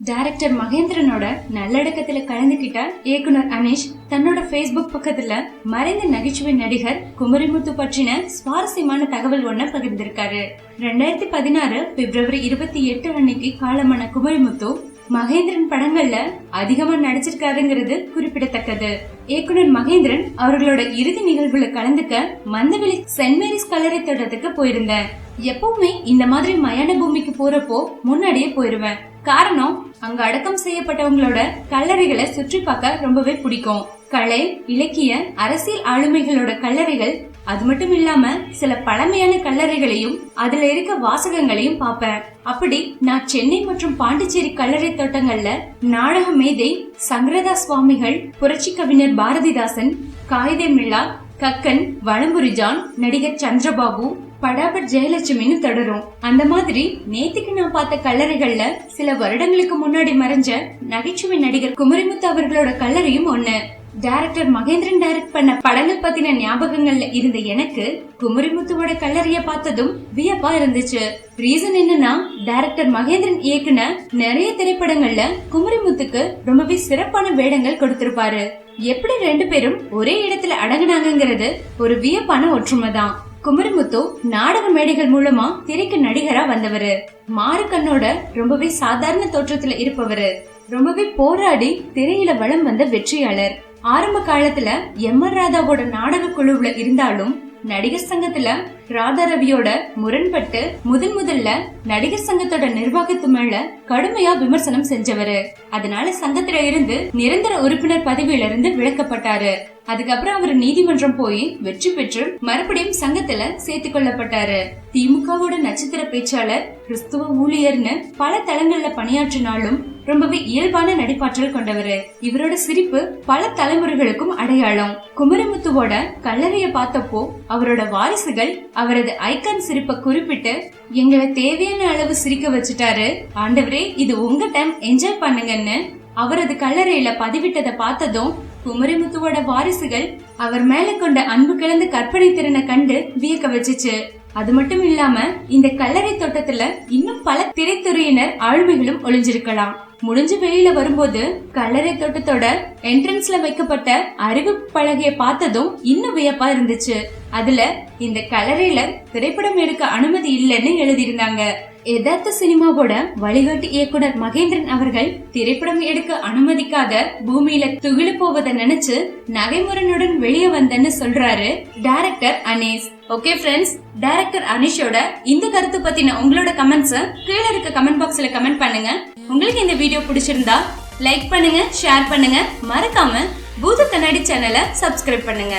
Director மகேந்திரனோட நல்லடக்கத்துல கலந்துகிட்ட இயக்குனர் அனீஷ் தன்னோட Facebook பக்கத்துல மறைந்த நகைச்சுவை நடிகர் குமரிமுத்து பற்றின சுவாரஸ்யமான தகவல் ஒன்ன பகிர்ந்திருக்காரு. ரெண்டாயிரத்தி பதினாறு பிப்ரவரி இருபத்தி எட்டு அன்னைக்கு காலமான குமரிமுத்து மகேந்திரன் படங்கள்ல அதிகமா நடிச்சிருக்காருங்கிறது குறிப்பிடத்தக்கது. இயக்குனர் மகேந்திரன் அவர்களோட இறுதி நிகழ்வுல கலந்துக்க மந்தவெளி சென்ட் மேரிஸ் கல்லறை தோட்டத்துக்கு போயிருந்தேன். எப்பவுமே இந்த மாதிரி மயான பூமிக்கு போறப்போ முன்னாடியே போயிருவேன். காரணம் அங்க அடக்கம் செய்யப்பட்டவங்களோட கல்லறைகளை சுற்றி பார்க்க ரொம்பவே பிடிக்கும். கலை இலக்கிய அரசியல் ஆளுமைகளோட கல்லறைகள் அது மட்டும் இல்லாம சில பழமையான கல்லறைகளையும் அதுல இருக்க வாசகங்களையும் பார்ப்பேன். அப்படி நான் சென்னை மற்றும் பாண்டிச்சேரி கல்லறை தோட்டங்கள்ல நாடக மேதை சங்கரதா சுவாமிகள் புரட்சி கவிஞர் பாரதிதாசன் காயிதே மில்லா கக்கன் வளம்புரிஜான் நடிகர் சந்திரபாபு படாபட் ஜெயலட்சுமின்னு தொடரும். அந்த மாதிரி நேத்துக்கு நான் பார்த்த கல்லறைகள்ல சில வருடங்களுக்கு முன்னாடி மறைஞ்ச நகைச்சுவை நடிகர் குமரிமுத்து அவர்களோட கல்லறையும் ஒண்ணு. டைரக்டர் மகேந்திரன் டைரக்ட் பண்ண படங்கள் பத்தின ஞாபகங்கள்ல இருந்த எனக்கு குமரிமுத்துவோட கல்லறிய பார்த்ததும் வியப்பா இருந்துச்சு. ரீசன் என்னன்னா டைரக்டர் மகேந்திரன் இயக்குன நிறைய திரைப்படங்கள்ல குமரிமுத்துக்கு ரொம்பவே சிறப்பான வேடங்கள் கொடுத்திருப்பாரு. எப்படி ரெண்டு பேரும் ஒரே இடத்துல அடங்கினாங்கிறது ஒரு வியப்பான ஒற்றுமை தான் குமரிமுத்து நாடக மேடைகள் மூலமா திரைக்கு நடிகரா வந்தவரு. மாறுக்கண்ணோட ரொம்பவே சாதாரண தோற்றத்துல இருப்பவரு. ரொம்பவே போராடி திரையில வளம் வந்த வெற்றியாளர். ஆரம்ப காலத்துல எம் ஆர் ராதாவோட நாடக குழுவுல இருந்தாலும் நடிகர் சங்கத்துல ராதா ரவியோட முரண்பட்டு முதன் முதல்ல நடிகர் சங்கத்தோட நிர்வாகத்து மேல கடுமையா விமர்சனம் செஞ்சவரு. அதனால சங்கத்துல இருந்து நிரந்தர உறுப்பினர் பதவியில இருந்து விலக்கப்பட்டாரு. அதுக்கப்புறம் அவர் நீதிமன்றம் போய் வெற்றி பெற்று மறுபடியும் சங்கத்துல சேர்த்து கொள்ளப்பட்டாரு. திமுகவோட நட்சத்திர பேச்சாளர் கிறிஸ்துவ ஊழியர்னு பல தளங்கள்ல பணியாற்றினாலும் ரொம்பவே இயல்பான நடிப்பாற்றல் கொண்டவரு. இவரோட சிரிப்பு பல தலைமுறைகளுக்கும் அடையாளம். குமரமுத்துவோட கல்லறைய பார்த்தப்போ அவரோட வாரிசுகள் அவரது ஐக்கான் சிரிப்பை குறிப்பிட்டு எங்களை தேவையான அளவு சிரிக்க வச்சுட்டாரு. ஆண்டவரே இது உங்க டைம் என்ஜாய் பண்ணுங்கன்னு. அவரது கல்லறையில பதிவிட்டதை பார்த்ததும் குமரிமுத்துவோட வாரிசுகள் அவர் மேல கொண்ட அன்பு கலந்த கற்பனை திறனை கண்டு வியக்க வச்சுச்சு. அது மட்டும் இல்லாம இந்த கல்லறை தோட்டத்துல இன்னும் பல திரைத்துறையினர் ஆளுமைகளும் ஒளிஞ்சிருக்கலாம். முடிஞ்சு வெளியில வரும்போது கல்லறை தோட்டத்தோட என்ட்ரன்ஸ்ல வைக்கப்பட்ட அறிவிப்பு பலகைய பார்த்ததும் இன்னும் வியப்பா இருந்துச்சு. அதுல இந்த கல்லறையில திரைப்படம் எடுக்க அனுமதி இல்லைன்னு எழுதியிருந்தாங்க. யதார்த்த சினிமாவோட வழிகாட்டு இயக்குனர் மகேந்திரன் அவர்கள் திரைப்படம் எடுக்க அனுமதிக்காத பூமியில துகிழு போவதை நினைச்சு நகைமுரனுடன் வெளியே வந்தேன்னு சொல்றாரு director Anees okay friends director அனீஷோட இந்த கருத்து பத்தின உங்களோட கமெண்ட்ஸ் கீழே இருக்க கமெண்ட் பாக்ஸ்ல கமெண்ட் பண்ணுங்க. உங்களுக்கு இந்த வீடியோ பிடிச்சிருந்தா லைக் பண்ணுங்க ஷேர் பண்ணுங்க. மறக்காம பூத கண்ணாடி சேனலை சப்ஸ்கிரைப் பண்ணுங்க.